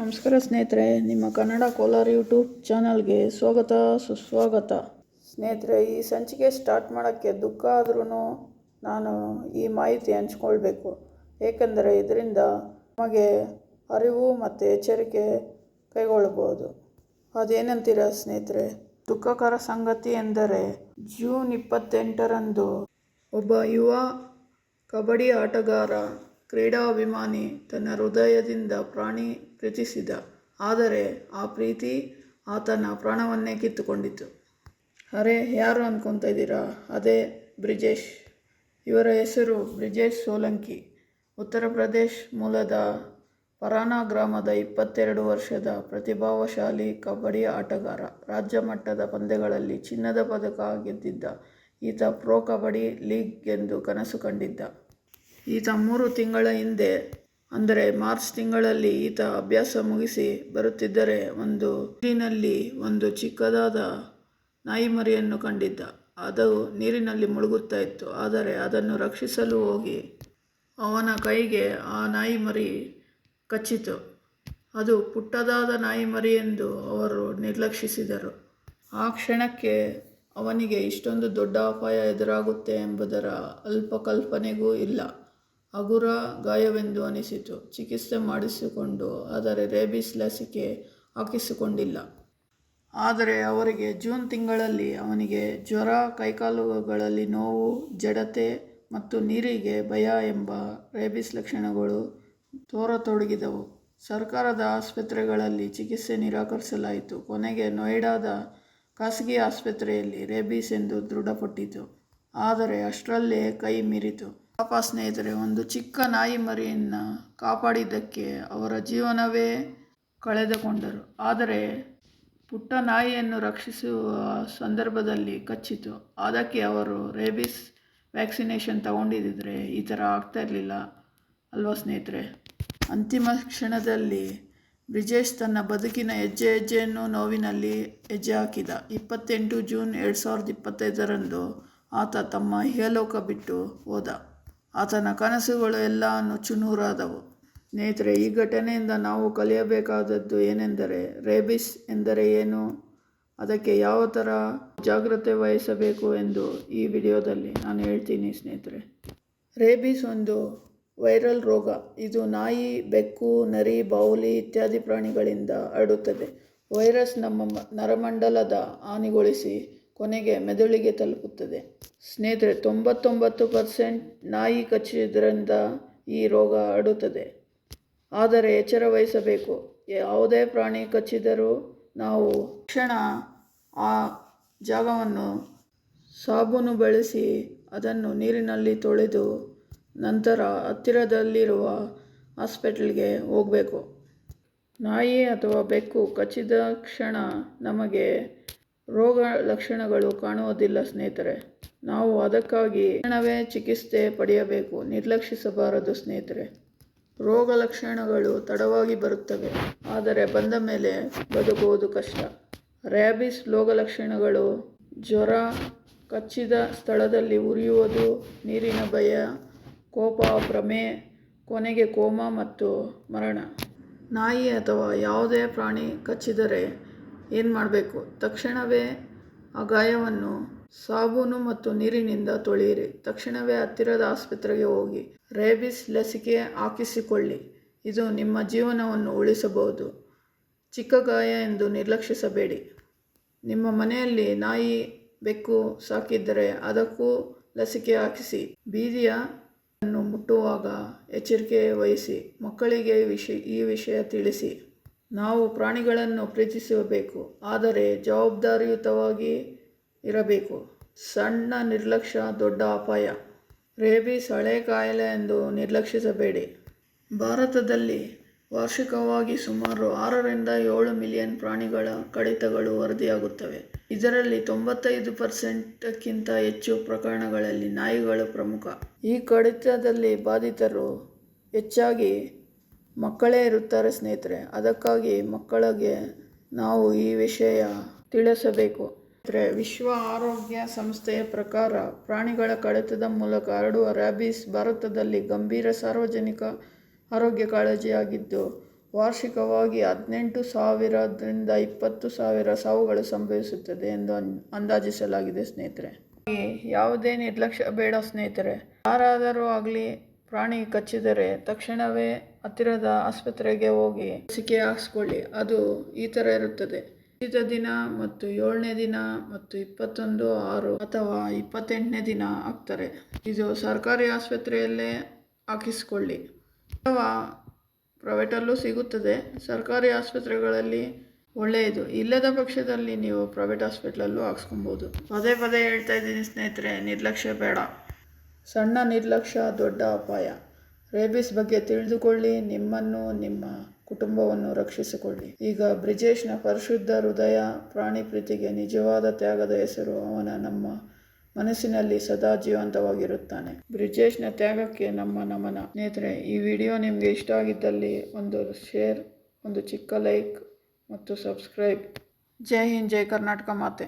ನಮಸ್ಕಾರ ಸ್ನೇಹಿತರೆ, ನಿಮ್ಮ ಕನ್ನಡ ಕೋಲಾರ ಯೂಟ್ಯೂಬ್ ಚಾನಲ್ಗೆ ಸ್ವಾಗತ, ಸುಸ್ವಾಗತ. ಸ್ನೇಹಿತರೆ, ಈ ಸಂಚಿಕೆ ಸ್ಟಾರ್ಟ್ ಮಾಡೋಕ್ಕೆ ದುಃಖ ಆದ್ರೂ ನಾನು ಈ ಮಾಹಿತಿ ಹಂಚ್ಕೊಳ್ಬೇಕು. ಏಕೆಂದರೆ ಇದರಿಂದ ನಮಗೆ ಅರಿವು ಮತ್ತು ಎಚ್ಚರಿಕೆ ಕೈಗೊಳ್ಳಬಹುದು. ಅದೇನಂತೀರ ಸ್ನೇಹಿತರೆ? ದುಃಖಕರ ಸಂಗತಿ ಎಂದರೆ ಜೂನ್ ಇಪ್ಪತ್ತೆಂಟರಂದು ಒಬ್ಬ ಯುವ ಕಬಡ್ಡಿ ಆಟಗಾರ, ಕ್ರೀಡಾಭಿಮಾನಿ ತನ್ನ ಹೃದಯದಿಂದ ಪ್ರಾಣಿ ಪ್ರೀತಿಸಿದ. ಆದರೆ ಆ ಪ್ರೀತಿ ಆತನ ಪ್ರಾಣವನ್ನೇ ಕಿತ್ತುಕೊಂಡಿತು ಅರೆ, ಯಾರು ಅಂದ್ಕೊತಾ ಇದ್ದೀರಾ? ಅದೇ ಬ್ರಿಜೇಶ್. ಇವರ ಹೆಸರು ಬ್ರಿಜೇಶ್ ಸೋಲಂಕಿ. ಉತ್ತರ ಪ್ರದೇಶ್ ಮೂಲದ ಪರಾನಾ ಗ್ರಾಮದ ಇಪ್ಪತ್ತೆರಡು ವರ್ಷದ ಪ್ರತಿಭಾವಶಾಲಿ ಕಬಡ್ಡಿ ಆಟಗಾರ. ರಾಜ್ಯ ಮಟ್ಟದ ಪಂದ್ಯಗಳಲ್ಲಿ ಚಿನ್ನದ ಪದಕ ಗೆದ್ದಿದ್ದ. ಈತ ಪ್ರೊ ಕಬಡ್ಡಿ ಲೀಗ್ ಎಂದು ಕನಸು ಕಂಡಿದ್ದ. ಈತ ಮೂರು ತಿಂಗಳ ಹಿಂದೆ ಅಂದರೆ ಮಾರ್ಚ್ ತಿಂಗಳಲ್ಲಿ ಈತ ಅಭ್ಯಾಸ ಮುಗಿಸಿ ಬರುತ್ತಿದ್ದರೆ ಒಂದು ನೀರಿನಲ್ಲಿ ಒಂದು ಚಿಕ್ಕದಾದ ನಾಯಿ ಮರಿಯನ್ನು ಕಂಡಿದ್ದ. ಅದು ನೀರಿನಲ್ಲಿ ಮುಳುಗುತ್ತಾ ಇತ್ತು. ಆದರೆ ಅದನ್ನು ರಕ್ಷಿಸಲು ಹೋಗಿ ಅವನ ಕೈಗೆ ಆ ನಾಯಿ ಮರಿ ಕಚ್ಚಿತು. ಅದು ಪುಟ್ಟದಾದ ನಾಯಿ ಮರಿ ಎಂದು ಅವರು ನಿರ್ಲಕ್ಷಿಸಿದರು. ಆ ಕ್ಷಣಕ್ಕೆ ಅವನಿಗೆ ಇಷ್ಟೊಂದು ದೊಡ್ಡ ಅಪಾಯ ಎದುರಾಗುತ್ತೆ ಎಂಬುದರ ಅಲ್ಪ ಕಲ್ಪನೆಗೂ ಇಲ್ಲ. ಹಗುರ ಗಾಯವೆಂದು ಅನಿಸಿತು. ಚಿಕಿತ್ಸೆ ಮಾಡಿಸಿಕೊಂಡು ಆದರೆ ರೇಬಿಸ್ ಲಸಿಕೆ ಹಾಕಿಸಿಕೊಂಡಿಲ್ಲ. ಆದರೆ ಅವರಿಗೆ ಜೂನ್ ತಿಂಗಳಲ್ಲಿ ಅವನಿಗೆ ಜ್ವರ, ಕೈಕಾಲುಗಳಲ್ಲಿ ನೋವು, ಜಡತೆ ಮತ್ತು ನೀರಿಗೆ ಭಯ ಎಂಬ ರೇಬಿಸ್ ಲಕ್ಷಣಗಳು ತೋರತೊಡಗಿದವು. ಸರ್ಕಾರದ ಆಸ್ಪತ್ರೆಗಳಲ್ಲಿ ಚಿಕಿತ್ಸೆ ನಿರಾಕರಿಸಲಾಯಿತು. ಕೊನೆಗೆ ನೋಯ್ಡಾದ ಖಾಸಗಿ ಆಸ್ಪತ್ರೆಯಲ್ಲಿ ರೇಬಿಸ್ ಎಂದು ದೃಢಪಟ್ಟಿತು. ಆದರೆ ಅಷ್ಟರಲ್ಲೇ ಕೈ ಮೀರಿತು. ಪಾಪ ಸ್ನೇಹಿತರೆ, ಒಂದು ಚಿಕ್ಕ ನಾಯಿ ಮರಿಯನ್ನು ಕಾಪಾಡಿದ್ದಕ್ಕೆ ಅವರ ಜೀವನವೇ ಕಳೆದುಕೊಂಡರು. ಆದರೆ ಪುಟ್ಟ ನಾಯಿಯನ್ನು ರಕ್ಷಿಸುವ ಸಂದರ್ಭದಲ್ಲಿ ಕಚ್ಚಿತು ಅದಕ್ಕೆ ಅವರು ರೇಬಿಸ್ ವ್ಯಾಕ್ಸಿನೇಷನ್ ತಗೊಂಡಿದ್ದರೆ ಈ ಥರ ಆಗ್ತಾ ಇರಲಿಲ್ಲ ಅಲ್ವಾ ಸ್ನೇಹಿತರೆ? ಅಂತಿಮ ಕ್ಷಣದಲ್ಲಿ ಬ್ರಿಜೇಶ್ ತನ್ನ ಬದುಕಿನ ಹೆಜ್ಜೆ ಹೆಜ್ಜೆಯನ್ನು ನೋವಿನಲ್ಲಿ ಹೆಜ್ಜೆ ಹಾಕಿದ ಇಪ್ಪತ್ತೆಂಟು ಜೂನ್ ಎರಡು ಸಾವಿರದ ಇಪ್ಪತ್ತೈದರಂದು ಆತ ತಮ್ಮ ಇಹಲೋಕ ಬಿಟ್ಟು ಹೋದ. ಆತನ ಕನಸುಗಳು ಎಲ್ಲ ನುಚ್ಚುನೂರಾದವು ಸ್ನೇಹಿತರೆ, ಈ ಘಟನೆಯಿಂದ ನಾವು ಕಲಿಯಬೇಕಾದದ್ದು ಏನೆಂದರೆ, ರೇಬಿಸ್ ಎಂದರೆ ಏನು? ಅದಕ್ಕೆ ಯಾವ ಥರ ಜಾಗ್ರತೆ ವಹಿಸಬೇಕು ಎಂದು ಈ ವಿಡಿಯೋದಲ್ಲಿ ನಾನು ಹೇಳ್ತೀನಿ ಸ್ನೇಹಿತರೆ. ರೇಬಿಸ್ ಒಂದು ವೈರಲ್ ರೋಗ. ಇದು ನಾಯಿ, ಬೆಕ್ಕು, ನರಿ, ಬಾವುಲಿ ಇತ್ಯಾದಿ ಪ್ರಾಣಿಗಳಿಂದ ಹರಡುತ್ತದೆ. ವೈರಸ್ ನಮ್ಮ ನರಮಂಡಲದ ಹಾನಿಗೊಳಿಸಿ ಕೊನೆಗೆ ಮೆದುಳಿಗೆ ತಲುಪುತ್ತದೆ. ಸ್ನೇಹಿತರೆ, ತೊಂಬತ್ತೊಂಬತ್ತು ಪರ್ಸೆಂಟ್ ನಾಯಿ ಕಚ್ಚಿದ್ರಿಂದ ಈ ರೋಗ ಹರಡುತ್ತದೆ. ಆದರೆ ಎಚ್ಚರ ವಹಿಸಬೇಕು. ಯಾವುದೇ ಪ್ರಾಣಿ ಕಚ್ಚಿದರೂ ನಾವು ತಕ್ಷಣ ಆ ಜಾಗವನ್ನು ಸಾಬೂನು ಬಳಸಿ ಅದನ್ನು ನೀರಿನಲ್ಲಿ ತೊಳೆದು ನಂತರ ಹತ್ತಿರದಲ್ಲಿರುವ ಹಾಸ್ಪಿಟಲ್ಗೆ ಹೋಗಬೇಕು. ನಾಯಿ ಅಥವಾ ಬೆಕ್ಕು ಕಚ್ಚಿದ ಕ್ಷಣ ನಮಗೆ ರೋಗ ಲಕ್ಷಣಗಳು ಕಾಣುವುದಿಲ್ಲ ಸ್ನೇಹಿತರೆ. ನಾವು ಅದಕ್ಕಾಗಿ ತಕ್ಷಣವೇ ಚಿಕಿತ್ಸೆ ಪಡೆಯಬೇಕು, ನಿರ್ಲಕ್ಷಿಸಬಾರದು ಸ್ನೇಹಿತರೆ. ರೋಗ ಲಕ್ಷಣಗಳು ತಡವಾಗಿ ಬರುತ್ತವೆ, ಆದರೆ ಬಂದ ಮೇಲೆ ಬದುಕುವುದು ಕಷ್ಟ. ರ್ಯಾಬಿಸ್ ರೋಗ ಲಕ್ಷಣಗಳು ಜ್ವರ ಕಚ್ಚಿದ ಸ್ಥಳದಲ್ಲಿ ಉರಿಯುವುದು, ನೀರಿನ ಭಯ, ಕೋಪ, ಭ್ರಮೆ, ಕೊನೆಗೆ ಕೋಮ ಮತ್ತು ಮರಣ. ನಾಯಿ ಅಥವಾ ಯಾವುದೇ ಪ್ರಾಣಿ ಕಚ್ಚಿದರೆ ಏನು ಮಾಡಬೇಕು? ತಕ್ಷಣವೇ ಆ ಗಾಯವನ್ನು ಸಾಬೂನು ಮತ್ತು ನೀರಿನಿಂದ ತೊಳೆಯಿರಿ. ತಕ್ಷಣವೇ ಹತ್ತಿರದ ಆಸ್ಪತ್ರೆಗೆ ಹೋಗಿ. ರೇಬಿಸ್ ಲಸಿಕೆ ಹಾಕಿಸಿಕೊಳ್ಳಿ. ಇದು ನಿಮ್ಮ ಜೀವನವನ್ನು ಉಳಿಸಬಹುದು. ಚಿಕ್ಕ ಗಾಯ ಎಂದು ನಿರ್ಲಕ್ಷಿಸಬೇಡಿ. ನಿಮ್ಮ ಮನೆಯಲ್ಲಿ ನಾಯಿ ಬೆಕ್ಕು ಸಾಕಿದ್ದರೆ ಅದಕ್ಕೂ ಲಸಿಕೆ ಹಾಕಿಸಿ. ಬೀದಿಯನ್ನು ಮುಟ್ಟುವಾಗ ಎಚ್ಚರಿಕೆ ವಹಿಸಿ. ಮಕ್ಕಳಿಗೆ ವಿಷಯ ಈ ವಿಷಯ ತಿಳಿಸಿ. ನಾವು ಪ್ರಾಣಿಗಳನ್ನು ಪ್ರೀತಿಸಬೇಕು, ಆದರೆ ಜವಾಬ್ದಾರಿಯುತವಾಗಿ ಇರಬೇಕು. ಸಣ್ಣ ನಿರ್ಲಕ್ಷ್ಯ ದೊಡ್ಡ ಅಪಾಯ. ರೇಬಿಸ್ ಹಳೆ ಕಾಯಿಲೆ ಎಂದು ನಿರ್ಲಕ್ಷಿಸಬೇಡಿ. ಭಾರತದಲ್ಲಿ ವಾರ್ಷಿಕವಾಗಿ ಸುಮಾರು ಆರರಿಂದ ಏಳು ಮಿಲಿಯನ್ ಪ್ರಾಣಿಗಳ ಕಡಿತಗಳು ವರದಿಯಾಗುತ್ತವೆ. ಇದರಲ್ಲಿ ತೊಂಬತ್ತೈದು ಪರ್ಸೆಂಟಕ್ಕಿಂತ ಹೆಚ್ಚು ಪ್ರಕರಣಗಳಲ್ಲಿ ನಾಯಿಗಳು ಪ್ರಮುಖ. ಈ ಕಡಿತದಲ್ಲಿ ಬಾಧಿತರು ಹೆಚ್ಚಾಗಿ ಮಕ್ಕಳೇ ಇರುತ್ತಾರೆ ಸ್ನೇಹಿತರೆ. ಅದಕ್ಕಾಗಿ ಮಕ್ಕಳಿಗೆ ನಾವು ಈ ವಿಷಯ ತಿಳಿಸಬೇಕು. ವಿಶ್ವ ಆರೋಗ್ಯ ಸಂಸ್ಥೆಯ ಪ್ರಕಾರ ಪ್ರಾಣಿಗಳ ಕಡಿತದ ಮೂಲಕ ಹರಡುವ ರ್ಯಾಬಿಸ್ ಭಾರತದಲ್ಲಿ ಗಂಭೀರ ಸಾರ್ವಜನಿಕ ಆರೋಗ್ಯ ಕಾಳಜಿಯಾಗಿದ್ದು, ವಾರ್ಷಿಕವಾಗಿ ಹದಿನೆಂಟು ಸಾವಿರದಿಂದ ಇಪ್ಪತ್ತು ಸಾವಿರ ಸಾವುಗಳು ಸಂಭವಿಸುತ್ತದೆ ಎಂದು ಅಂದಾಜಿಸಲಾಗಿದೆ ಸ್ನೇಹಿತರೆ. ಯಾವುದೇ ನಿರ್ಲಕ್ಷ್ಯ ಬೇಡ ಸ್ನೇಹಿತರೆ. ಯಾರಾದರೂ ಆಗಲಿ ಪ್ರಾಣಿ ಕಚ್ಚಿದರೆ ತಕ್ಷಣವೇ ಹತ್ತಿರದ ಆಸ್ಪತ್ರೆಗೆ ಹೋಗಿ ಲಸಿಕೆ ಹಾಕ್ಸ್ಕೊಳ್ಳಿ. ಅದು ಈ ಥರ ಇರುತ್ತದೆ. ಉಚಿತ ದಿನ ಮತ್ತು ಏಳನೇ ದಿನ ಮತ್ತು ಇಪ್ಪತ್ತೊಂದು ಆರು ಅಥವಾ ಇಪ್ಪತ್ತೆಂಟನೇ ದಿನ ಹಾಕ್ತಾರೆ ಇದು ಸರ್ಕಾರಿ ಆಸ್ಪತ್ರೆಯಲ್ಲೇ ಹಾಕಿಸ್ಕೊಳ್ಳಿ. ಅಥವಾ ಪ್ರೈವೇಟಲ್ಲೂ ಸಿಗುತ್ತದೆ. ಸರ್ಕಾರಿ ಆಸ್ಪತ್ರೆಗಳಲ್ಲಿ ಒಳ್ಳೆಯದು. ಇಲ್ಲದ ಪಕ್ಷದಲ್ಲಿ ನೀವು ಪ್ರೈವೇಟ್ ಹಾಸ್ಪಿಟ್ಲಲ್ಲೂ ಹಾಕ್ಸ್ಕೊಬೋದು. ಪದೇ ಪದೇ ಹೇಳ್ತಾ ಇದ್ದೀನಿ ಸ್ನೇಹಿತರೆ, ನಿರ್ಲಕ್ಷ್ಯ ಬೇಡ. ಸಣ್ಣ ನಿರ್ಲಕ್ಷ್ಯ ದೊಡ್ಡ ಅಪಾಯ. ರೇಬಿಸ್ ಬಗ್ಗೆ ತಿಳಿದುಕೊಳ್ಳಿ, ನಿಮ್ಮನ್ನು ನಿಮ್ಮ ಕುಟುಂಬವನ್ನು ರಕ್ಷಿಸಿಕೊಳ್ಳಿ. ಈಗ ಬ್ರಿಜೇಶ್ನ ಪರಿಶುದ್ಧ ಹೃದಯ ಪ್ರಾಣಿ ಪ್ರೀತಿಗೆ ನಿಜವಾದ ತ್ಯಾಗದ ಹೆಸರು ಅವನ ನಮ್ಮ ಮನಸ್ಸಿನಲ್ಲಿ ಸದಾ ಜೀವಂತವಾಗಿರುತ್ತಾನೆ. ಬ್ರಿಜೇಶ್ನ ತ್ಯಾಗಕ್ಕೆ ನಮ್ಮ ನಮನ. ಸ್ನೇಹಿತರೆ, ಈ ವಿಡಿಯೋ ನಿಮಗೆ ಇಷ್ಟ ಆಗಿದ್ದಲ್ಲಿ ಒಂದು ಶೇರ್, ಒಂದು ಚಿಕ್ಕ ಲೈಕ್ ಮತ್ತು ಸಬ್ಸ್ಕ್ರೈಬ್. ಜೈ ಹಿಂದ್, ಜೈ ಕರ್ನಾಟಕ ಮಾತೆ.